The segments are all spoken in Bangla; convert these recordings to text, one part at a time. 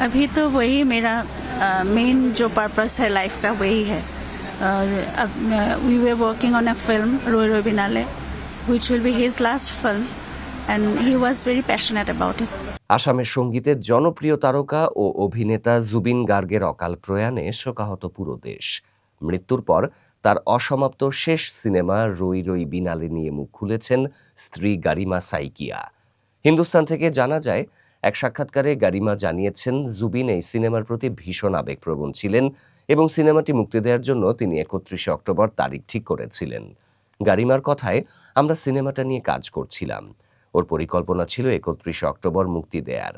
अभी तो वही मेरा मेन जो पर्पस है लाइफ का वही है और अब we were working on a film Roi Roi Binale which will be his last film and he was very passionate about it আসামের সঙ্গীতের জনপ্রিয় তারকা ও অভিনেতা জুবিন গার্গের অকাল প্রয়াণে শোকাহত পুরো দেশ মৃত্যুর পর তার অসমাপ্ত শেষ সিনেমা রই রই বিনালে নিয়ে মুখ খুলেছেন স্ত্রী গারিমা সাইকিয়া হিন্দুস্তান থেকে জানা যায় এক সাক্ষাৎকারে গারিমা জানিয়েছেন, জুবিন এই সিনেমার প্রতি ভীষণ আবেগপ্রবণ ছিলেন এবং সিনেমাটি মুক্তি দেওয়ার জন্য তিনি একত্রিশে অক্টোবর তারিখ ঠিক করেছিলেন। গারিমার কথায়, আমরা সিনেমাটা নিয়ে কাজ করছিলাম। ওর পরিকল্পনা ছিল একত্রিশে অক্টোবর মুক্তি দেয়ার।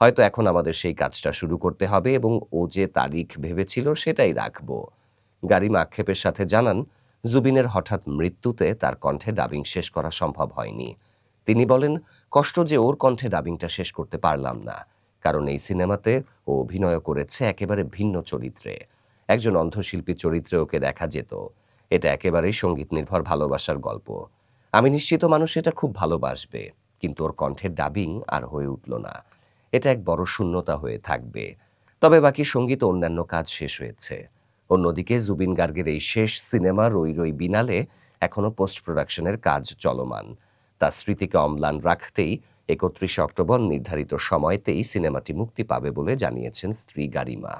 হয়তো এখন আমাদের সেই কাজটা শুরু করতে হবে এবং ও যে তারিখ ভেবেছিল সেটাই রাখব। গারিমা আক্ষেপের সাথে জানান, জুবিনের হঠাৎ মৃত্যুতে তার কণ্ঠে ডাবিং শেষ করা সম্ভব হয়নি। তিনি বলেন, কষ্ট যে ওর কণ্ঠে ডাবিংটা শেষ করতে পারলাম না, কারণ এই সিনেমাতে ও অভিনয় করেছে একেবারে ভিন্ন চরিত্রে। একজন অন্ধশিল্পী চরিত্রে ওকে দেখা যেত। এটা একেবারেই সংগীত নির্ভর ভালোবাসার গল্প। আমি নিশ্চিত মানুষ এটা খুব ভালোবাসবে, কিন্তু ওর কণ্ঠের ডাবিং আর হয়ে উঠল না। এটা এক বড় শূন্যতা হয়ে থাকবে। তবে বাকি সংগীত অন্যান্য কাজ শেষ হয়েছে। অন্যদিকে জুবিন গার্গের এই শেষ সিনেমা রই রই বিনালে এখনও পোস্ট প্রোডাকশনের কাজ চলমান। তার স্মৃতিকে অম্লান রাখতেই একত্রিশে অক্টোবর নির্ধারিত সময়তেই সিনেমাটি মুক্তি পাবে বলে জানিয়েছেন স্ত্রী গারিমা।